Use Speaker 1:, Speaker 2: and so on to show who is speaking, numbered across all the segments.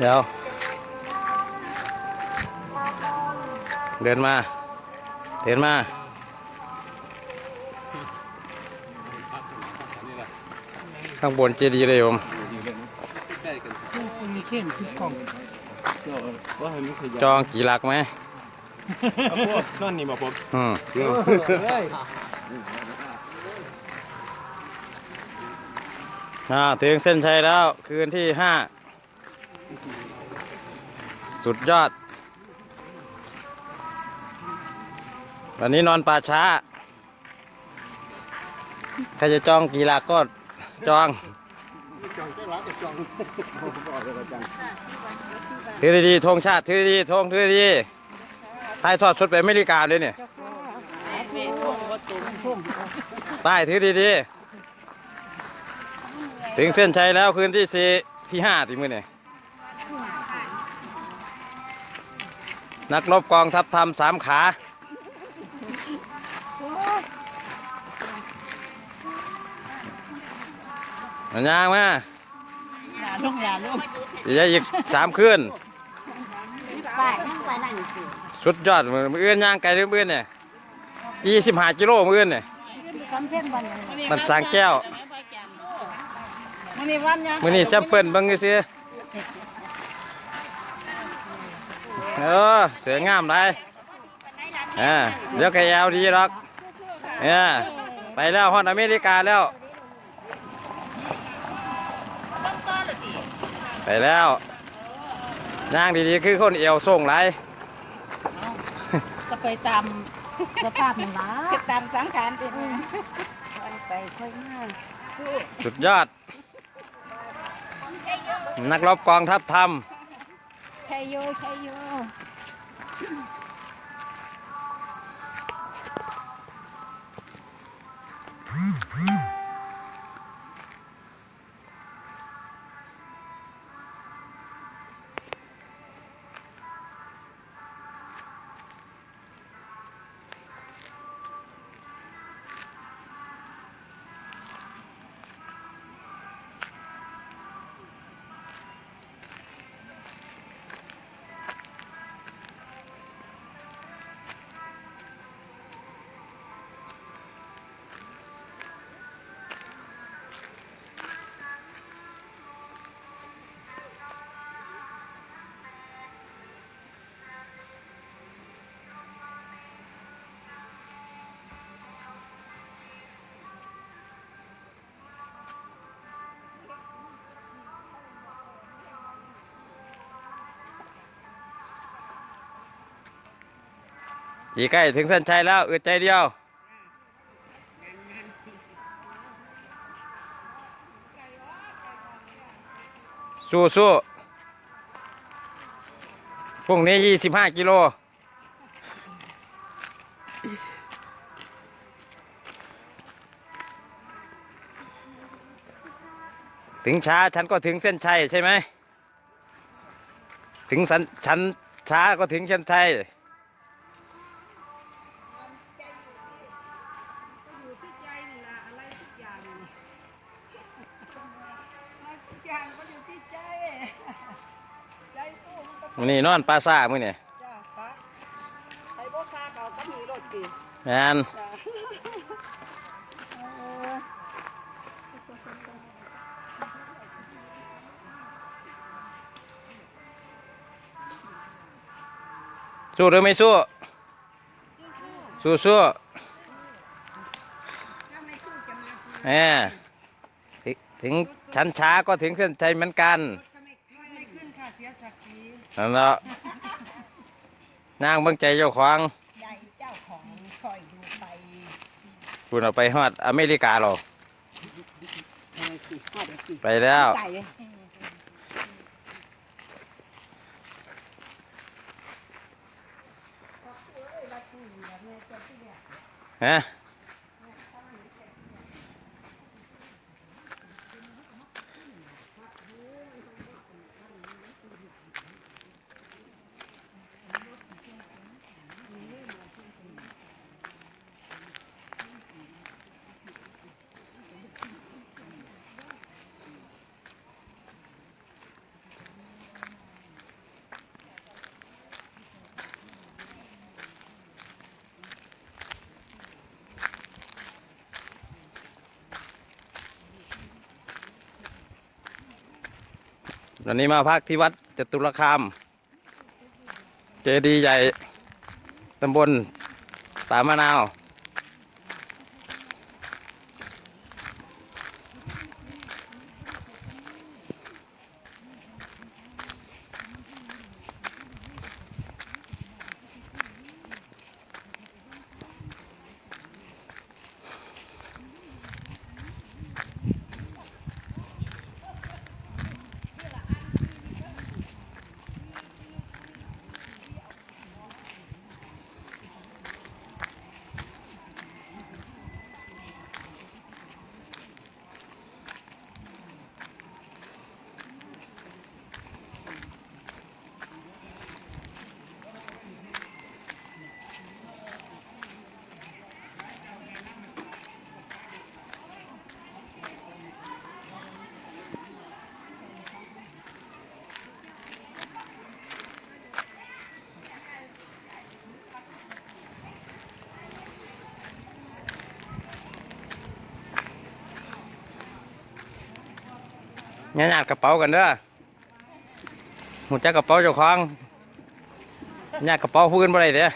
Speaker 1: เดี๋ยว เดินมา เดินมาข้างบนเจดีย์เลยโยม
Speaker 2: มีเข้มคือกล่อง
Speaker 3: ว่าให้มันขยับ
Speaker 1: จองกี่หลักไหม
Speaker 3: เอาพวกนั่นนี่บอกผม
Speaker 1: อืม
Speaker 2: เฮ้ย
Speaker 1: อ่าถึงเส้นชัยแล้ว คืนที่ห้า สุดยอด วันนี้นอนป่าช้า ใครจะจองกี่หลักก็จอง
Speaker 3: จอง
Speaker 1: ถือดีๆธงชาติ ถือดีๆธงถือดีๆถ่ายทอดสดไปอเมริกาเลยเนี่ยป้ถือดีๆ ถึงเส้นชัยแล้วคืนที่สี่ที่ห้าที่มือเนี่ย นักรบกองทัพทำสามขาอันยางมา
Speaker 2: อย่าลงอย่าลง
Speaker 1: เดี๋ยวอีกสามคืน
Speaker 4: ไปนั่งไปนั่งสิ
Speaker 1: สุดยอดมือมืออื่นย่างไกลมืออื่นเนี่ยยี่สิบห้ากิโลมืออื่นเนี่ย
Speaker 4: คำเพ่นวันนี้
Speaker 1: มันสร้างแก้ว
Speaker 2: มันนี่วันยัง
Speaker 1: มือนี่แซมเปิลเบังซื้อ เออสวยงามเลยอ่าเดี๋ยวแกแอวดีหรอกเนี่ยไปแล้วฮอดอเมริกาแล้ว ไปแล้วย่างดีๆคือคนเอวส่งไร
Speaker 4: จะไปตามสภาพมันละ
Speaker 2: ตามสังขารเป็น
Speaker 4: ไปค่อยง่าย
Speaker 1: สุดยอด นักรบกองทัพธรรม
Speaker 4: ชัยโย
Speaker 1: อีกใกล้ถึงเส้นชัยแล้วอึดใจเดียวสู้สู้พรุ่งนี้ยี่สิบห้ากิโล ถึงช้าฉันก็ถึงเส้นชัยใช่ไหม ถึงสันฉันช้าก็ถึงเส้นชัย
Speaker 4: อะไรทุกอย่างก็อยู่ที่ใจ ใจสู้มันก็
Speaker 1: มื้อนี่นอนปลาซ่ามื้อนี่
Speaker 4: จ้าปะใส่บ่คาเก่าก็มีรถดี
Speaker 1: แมน
Speaker 4: จ้าเออ
Speaker 1: สู้หรือไม่สู้ สู้สู้
Speaker 4: ถ้าไม่สู้จะมาคือ
Speaker 1: แหม ถึงถึงฉันช้าก็ถึงเส้นชัยเหมือนกัน
Speaker 4: ไม่ขึ้นค่ะเสียศักดิ์ศรี
Speaker 1: นั่นแหละนางเบิ่งใจเจ้าของ
Speaker 4: ใหญ่เจ้าของคอยดูไป
Speaker 1: คุณเอาไปฮอดอเมริกาหรอไปแล้ว
Speaker 4: ใส่
Speaker 1: ฮะ วันนี้มาพักที่วัดจตุรคาม เจดีย์ใหญ่ตำบลสามมะนาว ญาญาติกระเป๋ากันเด้อหูจักกระเป๋าเจ้าของญาติกระเป๋าพูดกันบ่ได้เด้อ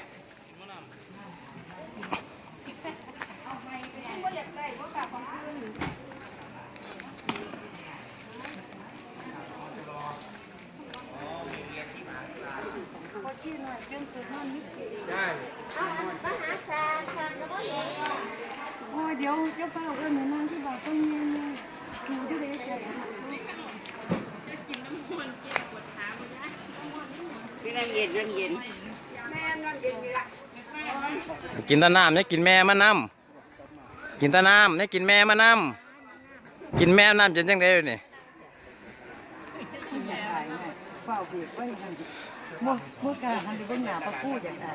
Speaker 4: โอ้ยเดี๋ยวเจ้าเป้าเอิ้นหนูนั่งที่บ่าวต้นเย็นเลยอยู่ที่เด็กจะ
Speaker 2: พี่น้ำเย็นน้ำเย็น
Speaker 4: แม่นอนเย็นนี่ละ
Speaker 1: กินแตะน้ำเนี่ยกินแม่มานำกินแตะน้ำเนี่ยกินแม่มานำกินแม่น้ำจะจังได๋นี่
Speaker 2: เฝ้าเบียกไว้หันเมื่อเมื่อกาหันไปเบิ่งหน้าพระพูดอย่างไร